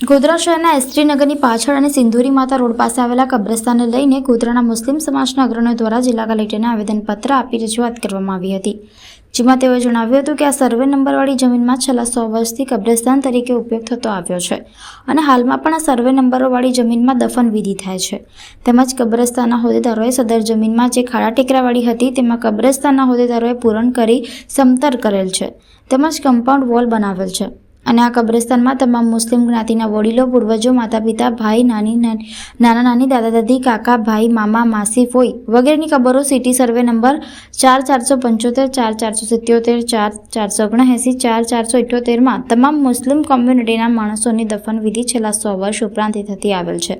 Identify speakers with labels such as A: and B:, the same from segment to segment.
A: ગોધરા શહેરના એસટી નગરની પાછળ અને સિંધુરી માતા રોડ પાસે આવેલા કબ્રસ્તાનને લઈને ગોધરાના મુસ્લિમ સમાજના અગ્રણીઓ દ્વારા જિલ્લા કલેક્ટરને આવેદનપત્ર આપી રજૂઆત કરવામાં આવી હતી. જેમાં તેઓએ જણાવ્યું હતું કે આ સર્વે નંબરવાળી જમીનમાં છેલ્લા સો વર્ષથી કબ્રસ્તાન તરીકે ઉપયોગ થતો આવ્યો છે અને હાલમાં પણ આ સર્વે નંબરોવાળી જમીનમાં દફન વિધિ થાય છે. તેમજ કબ્રસ્તાનના હોદ્દેદારોએ સદર જમીનમાં જે ખાડા ટેકરાવાળી હતી તેમાં કબ્રસ્તાનના હોદ્દેદારોએ પૂરણ કરી સમતર કરેલ છે. તેમજ કમ્પાઉન્ડ વોલ બનાવેલ છે. અને આ કબ્રસ્તાનમાં તમામ મુસ્લિમ જ્ઞાતિના વડીલો, પૂર્વજો માતા પિતા ભાઈ, નાની નાની, નાના દાદા, દાદી, કાકા, ભાઈ, મામા, માસી, ફોઈ વગેરેની કબરો સિટી સર્વે નંબર ચાર ચારસો પંચોતેર, ચાર ચારસો સિત્યોતેર, ચાર ચારસો ઓગણએંસી, ચાર ચારસો ઇઠ્યોતેરમાં તમામ મુસ્લિમ કોમ્યુનિટીના માણસોની દફન વિધિ છેલ્લા સો વર્ષ ઉપરાંતથી થતી આવેલ છે.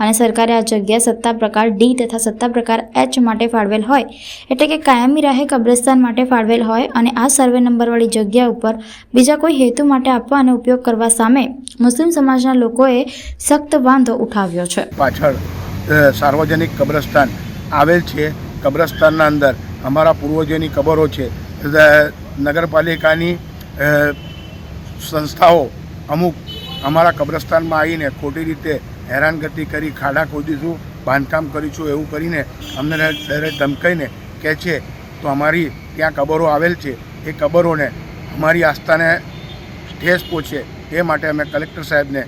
A: અને સરકારે આ જગ્યા સત્તા પ્રકાર ડી તથા સત્તા પ્રકાર એચ માટે ફાળવેલ હોય. એટલે કે કાયમી રાહે કબ્રસ્તાન માટે ફાળવેલ હોય અને આ સર્વે નંબરવાળી જગ્યા ઉપર બીજા કોઈ હેતુ માટે આપવા અને ઉપયોગ કરવા સામે મુસ્લિમ સમાજના લોકોએ સખ્ત વાંધો ઉઠાવ્યો છે.
B: પાછળ સાર્વજનિક કબ્રસ્તાન આવેલ છે. કબ્રસ્તાનના અંદર અમારા પૂર્વજોની કબરો છે. નગરપાલિકાની સંસ્થાઓ અમુક અમારા કબ્રસ્તાનમાં આવીને ખોટી રીતે હેરાનગતિ કરી, ખાડા ખોદીશું બાંધકામ કરીશું એવું કરીને અમને ત્યારે ધમકાઈને કહે છે, તો અમારી ત્યાં કબરો આવેલ છે. એ કબરોને અમારી આસ્થાને ઠેસ પહોંચે. એ માટે અમે કલેક્ટર સાહેબને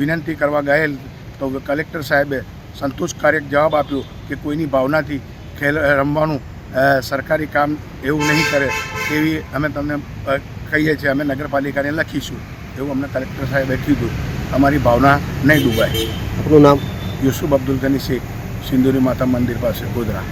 B: વિનંતી કરવા ગયેલ. તો કલેક્ટર સાહેબે સંતોષકારક જવાબ આપ્યો કે કોઈની ભાવનાથી ખેલ રમવાનું સરકારી કામ એવું નહીં કરે એવી અમે તમને કહીએ છીએ. અમે નગરપાલિકાને લખીશું. એવું અમને કલેક્ટર સાહેબે કીધું. અમારી ભાવના નહીં ડૂબાય
C: આપનું નામ?
B: યુસુફ અબ્દુલ ગની શેખ સિંદુરી માતા મંદિર પાસે ગોધરા.